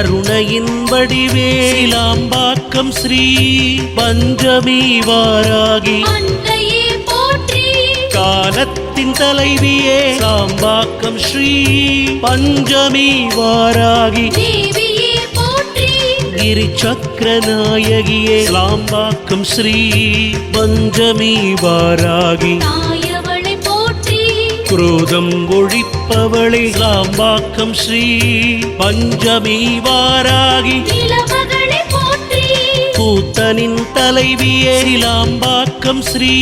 கருணையின் வடிவேலாம்பாக்கம் ஸ்ரீ பஞ்சமி வாராகி. காலத்தின் தலைவியே சாம்பாக்கம் ஸ்ரீ பஞ்சமி வாராகி. தேவியே போற்றி. கிரி சக்கர நாயகியே சாம்பாக்கம் ஸ்ரீ பஞ்சமி வாராகி. குரோதம் ஒழிப்பவளை சாம்பாக்கம் ஸ்ரீ பஞ்சமி வாராகி கூத்தனின் தலைவியே லாம்பாக்கம் ஸ்ரீ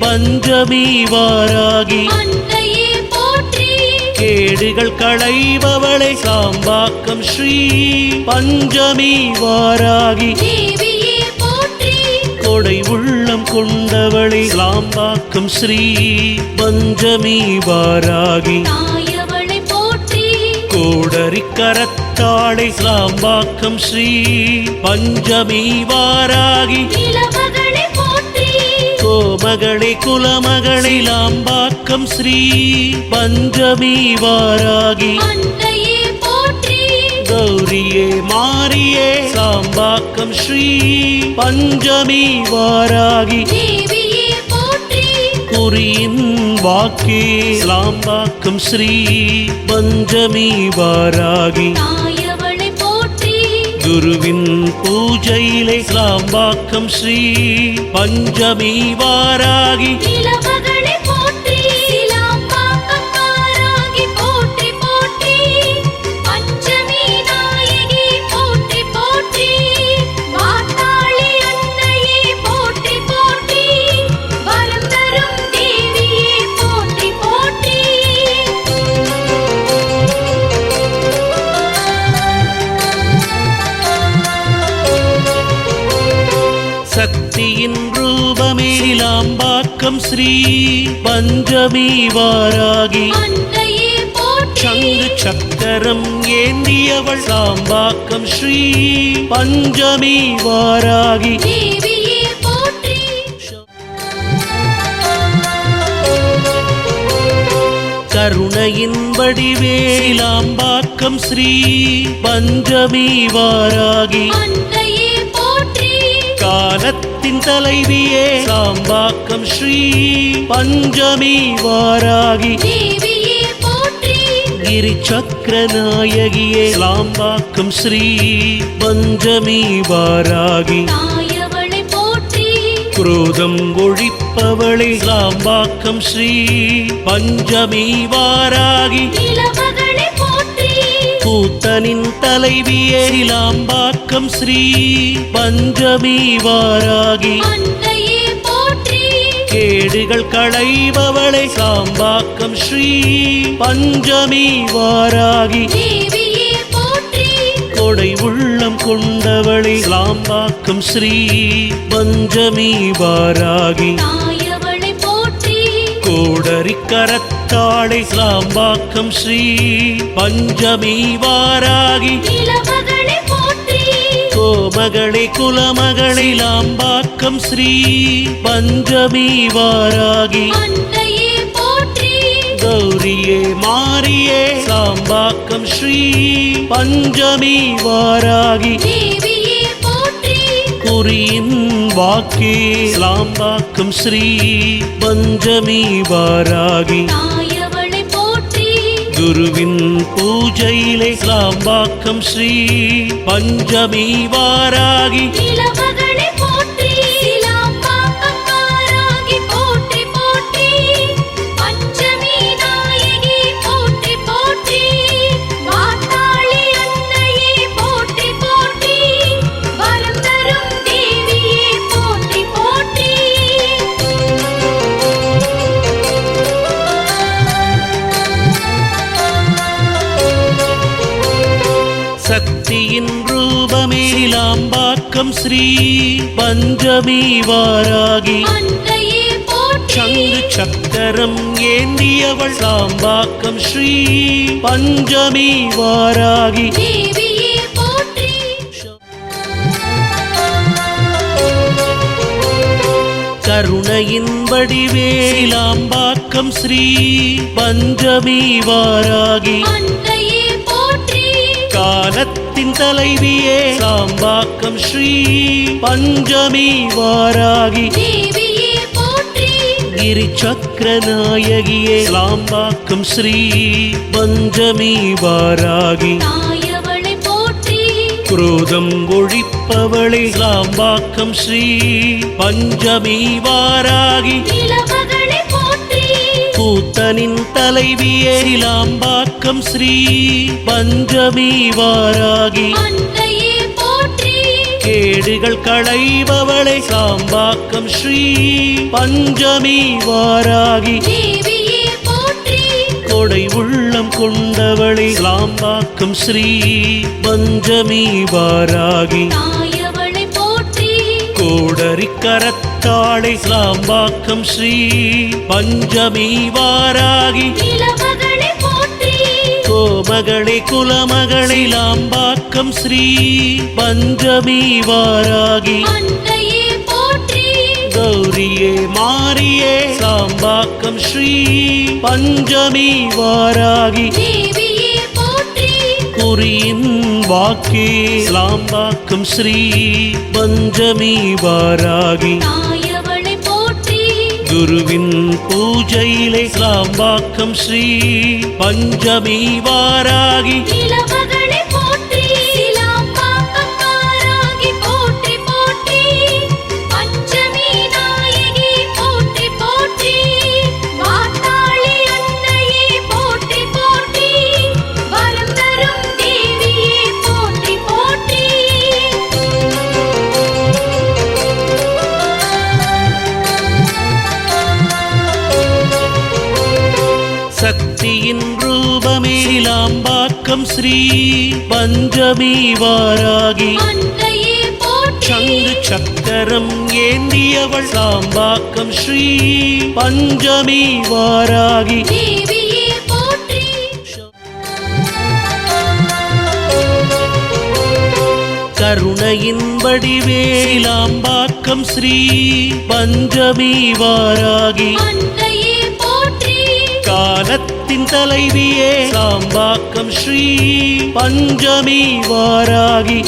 பஞ்சமி வாராகி கேடுகள் களைபவளை சாம்பாக்கம் ஸ்ரீ பஞ்சமி வாராகி கொடை உள்ளம் கொண்டவளை லாம்பாக்கம் ஸ்ரீ பஞ்சமி வாராகி. தாயவளை போற்றி. கோடரி கரத்தாளை லாம்பாக்கம் ஸ்ரீ பஞ்சமி வாராகி. கோமகளே குலமகளே லாம்பாக்கம் ஸ்ரீ பஞ்சமி வாராகி. கௌரியே மாரியே சாம்பாக்கம் ஸ்ரீ பஞ்சமி வாராகி. குறியின் வாக்கே லாம்பாக்கம் ஸ்ரீ பஞ்சமி வாராகி. குருவின் பூஜையிலே லாம்பாக்கம் ஸ்ரீ பஞ்சமி வாராகி. பஞ்சமி வாராகி. சங்கு சக்கரம் ஏந்தியவள் சாம்பாக்கம் ஸ்ரீ பஞ்சமி வாராகி. கருணையின் வடிவேலாம்பாக்கம் ஸ்ரீ பஞ்சமி வாராகி. காலத்தின் தலைவியே சாம்பாக்கம் ஸ்ரீ பஞ்சமி வாராகி. தேவியே போற்றி. கிரி சக்கர நாயகியே சாம்பாக்கம் ஸ்ரீ பஞ்சமி வாராகி. குரோதம் ஒழிப்பவளை சாம்பாக்கம் ஸ்ரீ பஞ்சமி வாராகி. கூத்தனின் தலைவியே லாம்பாக்கம் ஸ்ரீ பஞ்சமி வாராகி. கேடுகள் களைபவளை சாம்பாக்கம் ஸ்ரீ பஞ்சமி வாராகி. கொடை உள்ளம் கொண்டவளை சாம்பாக்கம் ஸ்ரீ பஞ்சமி வாராகி. தாயவளை போற்றி. கரத்தாளை சாம்பாக்கம் ஸ்ரீ பஞ்சமி வாராகி. கோமகளே குலமகளே லாம்பாக்கம் ஸ்ரீ பஞ்சமி வாராகி. கௌரியே மாரியே சாம்பாக்கம் ஸ்ரீ பஞ்சமி வாராகி. குறியின் வாக்கே லாம்பாக்கம் ஸ்ரீ பஞ்சமி வாராகி. குருவின் பூஜையிலே லாம்பாக்கம் ஸ்ரீ பஞ்சமி வாராகி ரூபமே லாம்பாக்கம் ஸ்ரீ பஞ்சமி வாராகி. சங்கு சக்கரம் ஏந்தியவள் சாம்பாக்கம் ஸ்ரீ பஞ்சமி வாராகி. கருணையின் வடிவேலாம்பாக்கம் ஸ்ரீ பஞ்சமி வாராகி. அன்னையே காலத்தின் தலைவியே சாம்பாக்கம் ஸ்ரீ பஞ்சமி வாராகி. கிரி சக்கர நாயகியே சாம்பாக்கம் ஸ்ரீ பஞ்சமி வாராகி. குரோதம் ஒழிப்பவளே சாம்பாக்கம் ஸ்ரீ பஞ்சமி வாராகி. கூத்தனின் தலைவியே லாம்பாக்கம் ஸ்ரீ பஞ்சமி வாராகி. கேடுகள் களைபவளை சாம்பாக்கம் ஸ்ரீ பஞ்சமி வாராகி. கொடை உள்ளம் கொண்டவளை சாம்பாக்கம் ஸ்ரீ பஞ்சமி வாராகி. தாயவளை போற்றி. கரத்தாளை சாம்பாக்கம் ஸ்ரீ பஞ்சமி வாராகி. கோமகளே குலமகளே லாம்பாக்கம் ஸ்ரீ பஞ்சமி வாராகி. கௌரியே மாரியே சாம்பாக்கம் ஸ்ரீ பஞ்சமி வாராகி. குறியின் வாக்கே சாம்பாக்கம் ஸ்ரீ பஞ்சமி வாராகி. குருவின் பூஜையிலே சாம்பாக்கம் ஸ்ரீ பஞ்சமி வாராகி. ஸ்ரீ பஞ்சமி வாராகி. சங்கு சக்கரம் ஏந்தியவள் சாம்பாக்கம் ஸ்ரீ பஞ்சமி வாராகி. கருணையின் வடிவேலாம்பாக்கம் ஸ்ரீ பஞ்சமி வாராகி. காலத்தின் தலைவியே சாம்பாக்கம் ஸ்ரீ பஞ்சமி வாராகி.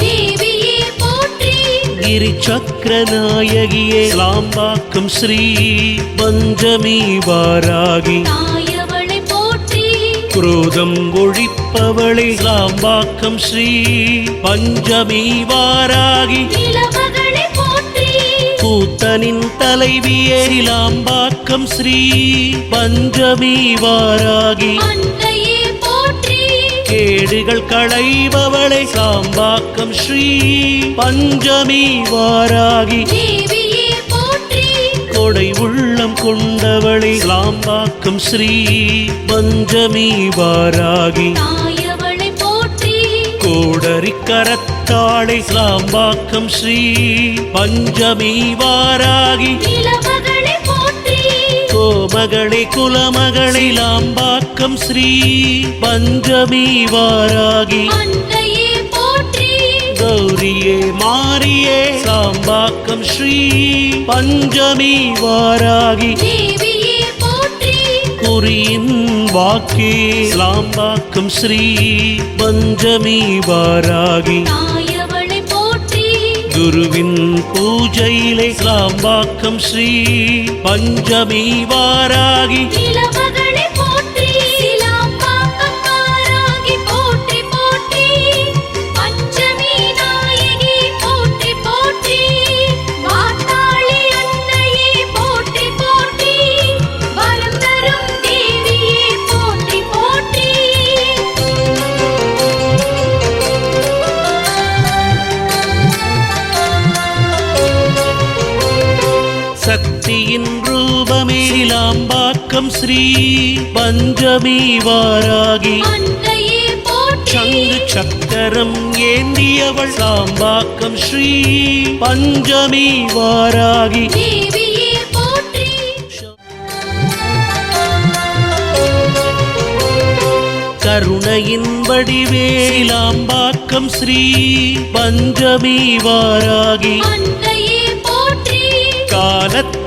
கிரி சக்கர நாயகியே சாம்பாக்கம் ஸ்ரீ பஞ்சமி வாராகி. குரோதம் ஒழிப்பவளே சாம்பாக்கம் ஸ்ரீ பஞ்சமி வாராகி. கூத்தனின் தலைவியே லாம்பாக்கம் ஸ்ரீ பஞ்சமி வாராகி. கேடுகள் களைபவளை சாம்பாக்கம் ஸ்ரீ பஞ்சமி வாராகி. கொடை உள்ளம் கொண்டவளை சாம்பாக்கம் ஸ்ரீ பஞ்சமி வாராகி. தாயவளை போற்றி. கரத்தாளை சாம்பாக்கம் ஸ்ரீ பஞ்சமி வாராகி. கோமகளே குலமகளே லாம்பாக்கம் ஸ்ரீ பஞ்சமி வாராகி. கௌரியே மாரியே சாம்பாக்கம் ஸ்ரீ பஞ்சமி வாராகி. குறியின் வாக்கே சாம்பாக்கம் ஸ்ரீ பஞ்சமி வாராகி. குருவின் பூஜையிலே சாம்பாக்கம் ஸ்ரீ பஞ்சமி வாராகி ஸ்ரீ பஞ்சமி வாராகி. சங்கு சக்கரம் ஏந்தியவள். சாம்பாக்கம் ஸ்ரீ பஞ்சமி வாராகி. கருணையின் வடிவேலாம்பாக்கம் ஸ்ரீ பஞ்சமி வாராகி. அன்னையே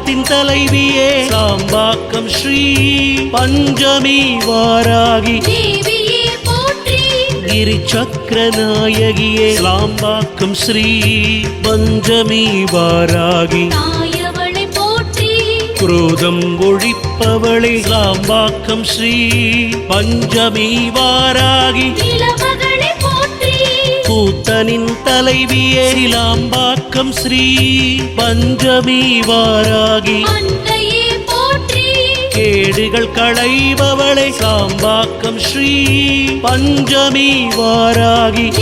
காலத்தின் தலைவியே சாம்பாக்கம் ஸ்ரீ பஞ்சமி வாராகி. தேவியே போற்றி. கிரி சக்கரநாயகியே லாம்பாக்கம் ஸ்ரீ பஞ்சமி வாராகி. குரோதம் ஒழிப்பவளே லாம்பாக்கம் ஸ்ரீ பஞ்சமி வாராகி. கூத்தனின் தலைவியே. லாம்பாக்கம் ஸ்ரீ பஞ்சமி வாராகி. கேடுகள் களைபவளை. சாம்பாக்கம் ஸ்ரீ பஞ்சமி வாராகி.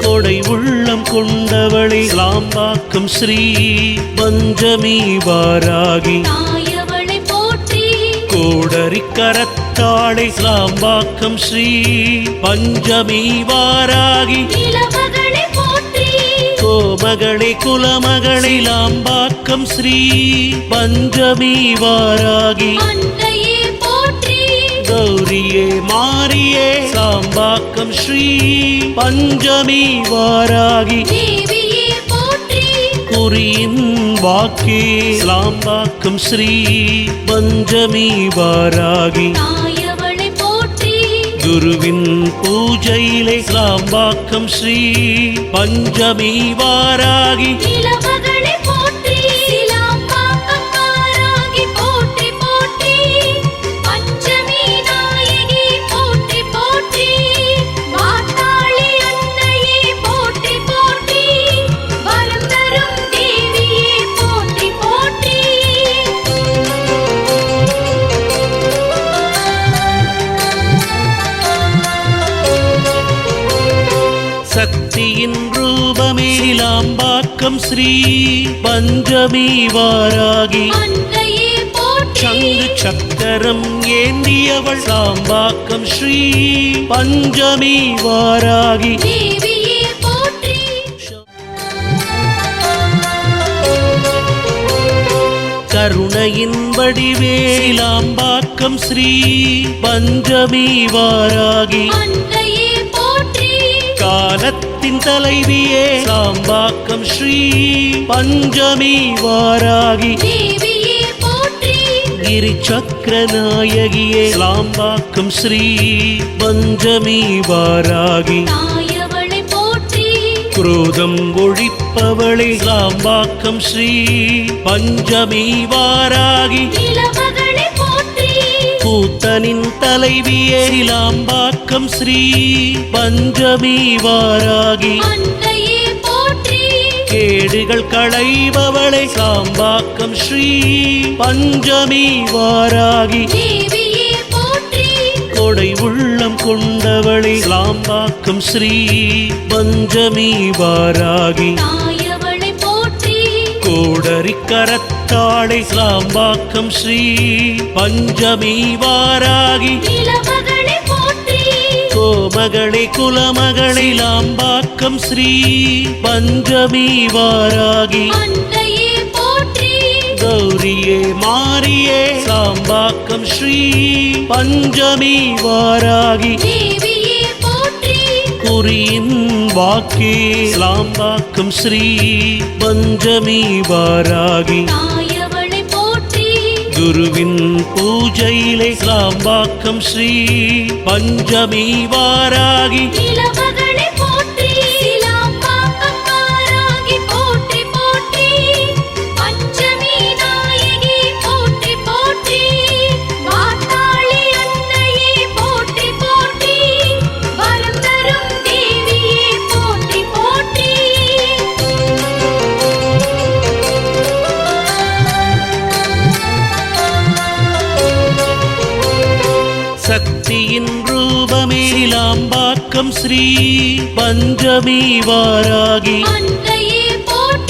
கொடை உள்ளம் கொண்டவளை. சாம்பாக்கம் ஸ்ரீ பஞ்சமி வாராகி. தாயவளை போற்றி. கரத்தாளை சாம்பாக்கம் ஸ்ரீ பஞ்சமி வாராகி. கோமகளே குலமகளே லாம்பாக்கம் ஸ்ரீ பஞ்சமி வாராகி. கௌரியே மாரியே சாம்பாக்கம் ஸ்ரீ பஞ்சமி வாராகி. குறியின் வாக்கே சாம்பாக்கம் ஸ்ரீ பஞ்சமி வாராகி. குருவின் பூஜையிலே சாம்பாக்கம் ஸ்ரீ பஞ்சமி வாராகி. போற்றி. சங்கு சக்கரம் ஏந்தியவள் சாம்பாக்கம் ஸ்ரீ பஞ்சமி வாராகி. கருணையின் வடிவேலாம்பாக்கம் ஸ்ரீ பஞ்சமி வாராகி. காலத்தின் தலைவியே சாம்பாக்கம் ஸ்ரீ பஞ்சமி வாராகி. தேவியே போற்றி. கிரி சக்கரநாயகியே லாம்பாக்கம் ஸ்ரீ பஞ்சமி வாராகி. குரோதம் ஒழிப்பவளே லாம்பாக்கம் ஸ்ரீ பஞ்சமி வாராகி. கூத்தனின் தலைவியே லாம்பாக்கம் ஸ்ரீ பஞ்சமி வாராகி. கேடுகள் களைபவளை சாம்பாக்கம் ஸ்ரீ பஞ்சமி வாராகி. கொடை உள்ளம் கொண்டவளை சாம்பாக்கம் ஸ்ரீ பஞ்சமி வாராகி. தாயவளை போற்றி. கரத்தாளை சாம்பாக்கம் ஸ்ரீ பஞ்சமி வாராகி. கோமகளே குலமகளே லாம்பாக்கம் ஸ்ரீ பஞ்சமி வாராகி. கௌரியே மாரியே சாம்பாக்கம் ஸ்ரீ பஞ்சமி வாராகி. குறியின் வாக்கே சாம்பாக்கம் ஸ்ரீ பஞ்சமி வாராகி. குருவின் பூஜையிலே சாம்பாக்கம் ஸ்ரீ பஞ்சமி வாராகி. சக்தியின் ரூபமே லாம்பாக்கம் ஸ்ரீ பஞ்சமி வாராகி.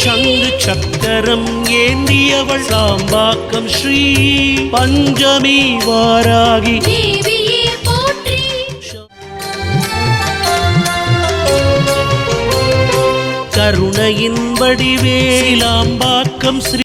சங்கு சக்கரம் ஏந்தியவள் சாம்பாக்கம் ஸ்ரீ பஞ்சமி வாராகி. கருணையின் வடிவேலாம்பாக்கம் ஸ்ரீ